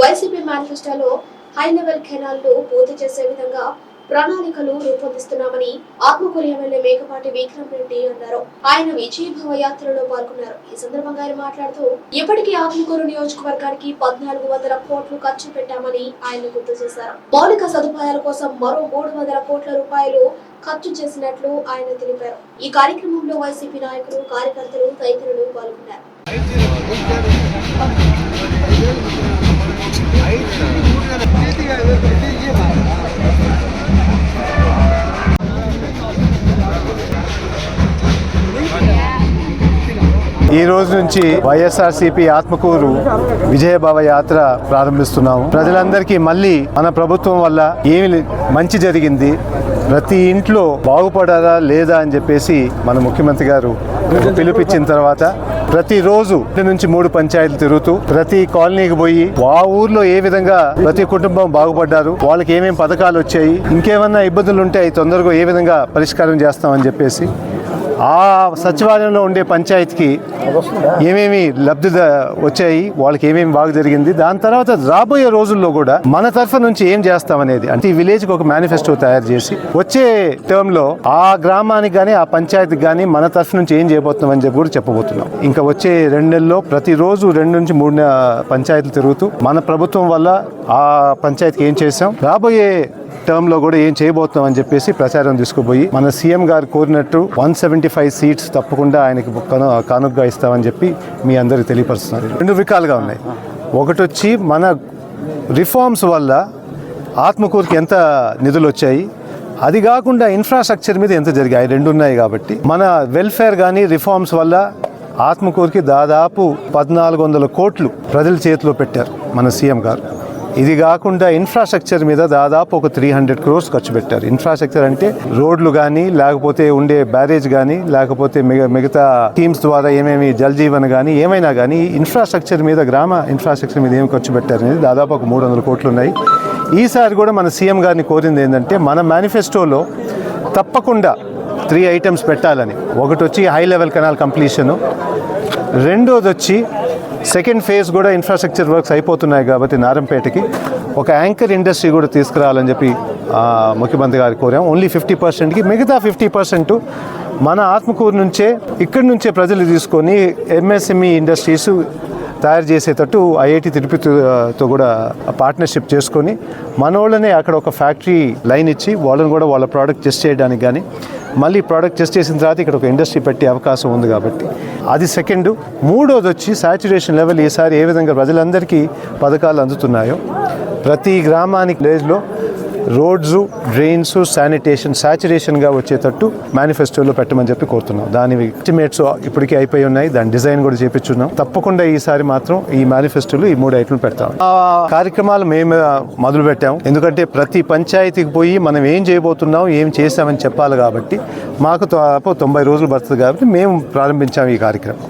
YCP మేనిఫెస్టోలో high level కెనాల్ను పూర్తి చేసే విధంగా ప్రణాళికలు రూపొందిస్తున్నామని ఆత్మకూరు ఎమ్మెల్యే మేకపాటి విక్రమ్ రెడ్డి అన్నారు. ఆయన విజయభవ యాత్రలో పాల్గొన్నారు. ఈ సందర్భంగా ఆయన మాట్లాడుతూ ఇప్పటికీ ఆత్మకూరు నియోజకవర్గానికి పద్నాలుగు వందల కోట్లు ఖర్చు పెట్టామని ఆయన గుర్తు చేశారు. మౌలిక సదుపాయాల కోసం మరో మూడు వందల కోట్ల రూపాయలు ఖర్చు చేసినట్లు ఆయన తెలిపారు. ఈ కార్యక్రమంలో వైసీపీ నాయకులు కార్యకర్తలు తదితరులు పాల్గొన్నారు. ఈ రోజు నుంచి వైఎస్ఆర్సీపీ ఆత్మకూరు విజయభావ యాత్ర ప్రారంభిస్తున్నాము. ప్రజలందరికీ మళ్ళీ మన ప్రభుత్వం వల్ల ఏమి మంచి జరిగింది ప్రతి ఇంట్లో బాగుపడారా లేదా అని చెప్పేసి మన ముఖ్యమంత్రి గారు పిలుపిచ్చిన తర్వాత ప్రతిరోజు ఇంటి నుంచి మూడు పంచాయతీలు తిరుగుతూ ప్రతి కాలనీకి పోయి ఆ ఊర్లో ఏ విధంగా ప్రతి కుటుంబం బాగుపడ్డారు వాళ్ళకి ఏమేమి పథకాలు వచ్చాయి ఇంకేమన్నా ఇబ్బందులు ఉంటే అవి తొందరగా ఏ విధంగా పరిష్కారం చేస్తామని చెప్పేసి ఆ సచివాలయంలో ఉండే పంచాయతీకి ఏమేమి లబ్ధి వచ్చాయి వాళ్ళకి ఏమేమి బాగా జరిగింది దాని తర్వాత రాబోయే రోజుల్లో కూడా మన తరఫు నుంచి ఏం చేస్తామనేది. అంటే ఈ విలేజ్కి ఒక మేనిఫెస్టో తయారు చేసి వచ్చే టర్మ్లో ఆ గ్రామానికి కానీ ఆ పంచాయతీకి కానీ మన తరఫు నుంచి ఏం చేయబోతున్నాం అని చెప్పి కూడా చెప్పబోతున్నాం. ఇంకా వచ్చే రెండు నెలల్లో ప్రతిరోజు రెండు నుంచి మూడు పంచాయతీలు తిరుగుతూ మన ప్రభుత్వం వల్ల ఆ పంచాయతీకి ఏం చేసాం రాబోయే టర్మ్లో కూడా ఏం చేయబోతున్నాం అని చెప్పేసి ప్రచారం తీసుకుపోయి మన సీఎం గారు కోరినట్టు వన్ సెవెంటీ ఫైవ్ సీట్స్ తప్పకుండా ఆయనకి కను- కానుకగా ఇస్తామని చెప్పి మీ అందరికి తెలియపరుస్తున్నారు. రెండు రకాలుగా ఉన్నాయి. ఒకటి వచ్చి మన రిఫార్మ్స్ వల్ల ఆత్మకూరుకి ఎంత నిధులు వచ్చాయి? అది కాకుండా ఇన్ఫ్రాస్ట్రక్చర్ మీద ఎంత జరిగాయి? రెండు ఉన్నాయి కాబట్టి. మన వెల్ఫేర్ కానీ రిఫార్మ్స్ వల్ల ఆత్మకూరుకి దాదాపు పద్నాలుగు వందల కోట్లు ప్రజల చేతిలో పెట్టారు మన సీఎం గారు. ఇది కాకుండా ఇన్ఫ్రాస్ట్రక్చర్ మీద దాదాపు ఒక త్రీ హండ్రెడ్ క్రోర్స్ ఖర్చు పెట్టారు. ఇన్ఫ్రాస్ట్రక్చర్ అంటే రోడ్లు కానీ లేకపోతే ఉండే బ్యారేజ్ కానీ లేకపోతే మిగ మిగతా టీమ్స్ ద్వారా ఏమేమి జల్ జీవన్ కానీ ఏమైనా కానీ ఇన్ఫ్రాస్ట్రక్చర్ మీద గ్రామ ఇన్ఫ్రాస్ట్రక్చర్ మీద ఏమి ఖర్చు పెట్టారు అనేది దాదాపు ఒక మూడు వందల కోట్లు ఉన్నాయి. ఈసారి కూడా మన సీఎం గారిని కోరింది ఏంటంటే మన మేనిఫెస్టోలో తప్పకుండా త్రీ ఐటమ్స్ పెట్టాలని. ఒకటి వచ్చి హై లెవెల్ కెనాల్ కంప్లీషను రెండోది వచ్చి సెకండ్ ఫేజ్ కూడా ఇన్ఫ్రాస్ట్రక్చర్ వర్క్స్ అయిపోతున్నాయి కాబట్టి నారంపేటకి. ఒక యాంకర్ ఇండస్ట్రీ కూడా తీసుకురావాలని చెప్పి ముఖ్యమంత్రి గారు కోరాం. ఓన్లీ ఫిఫ్టీ పర్సెంట్కి మిగతా ఫిఫ్టీ పర్సెంట్ మన ఆత్మకూరు నుంచే ఇక్కడి నుంచే ప్రజలు తీసుకొని ఎంఎస్ఎంఈ ఇండస్ట్రీస్ తయారు చేసేటట్టు ఐఐటి తిరుపతితో కూడా పార్ట్నర్షిప్ చేసుకొని మన వాళ్ళనే అక్కడ ఒక ఫ్యాక్టరీ లైన్ ఇచ్చి వాళ్ళని కూడా వాళ్ళ ప్రోడక్ట్ టెస్ట్ చేయడానికి కానీ మళ్ళీ ప్రోడక్ట్ టెస్ట్ చేసిన తర్వాత ఇక్కడ ఒక ఇండస్ట్రీ పెట్టే అవకాశం ఉంది కాబట్టి. అది సెకండ్ మూడోది వచ్చి సాచురేషన్ లెవెల్ ఈసారి ఏ విధంగా ప్రజలందరికీ పథకాలు అందుతున్నాయో. ప్రతి గ్రామానికి విలేజ్లో రోడ్స్ డ్రైన్స్ శానిటేషన్ సాచురేషన్గా వచ్చేటట్టు మేనిఫెస్టోలో పెట్టమని చెప్పి కోరుతున్నాం. దాని ఎస్టిమేట్స్ ఇప్పటికే అయిపోయి ఉన్నాయి. దాని డిజైన్ కూడా చేపించున్నాం. తప్పకుండా ఈసారి మాత్రం ఈ మేనిఫెస్టోలో ఈ మూడు ఐటమ్లు పెడతాం. ఆ కార్యక్రమాలు మేము మొదలు పెట్టాం. ఎందుకంటే ప్రతి పంచాయతీకి పోయి మనం ఏం చేయబోతున్నాం ఏం చేసామని చెప్పాలి కాబట్టి మాకు తొంభై రోజులు పడుతుంది కాబట్టి మేము ప్రారంభించాం ఈ కార్యక్రమం.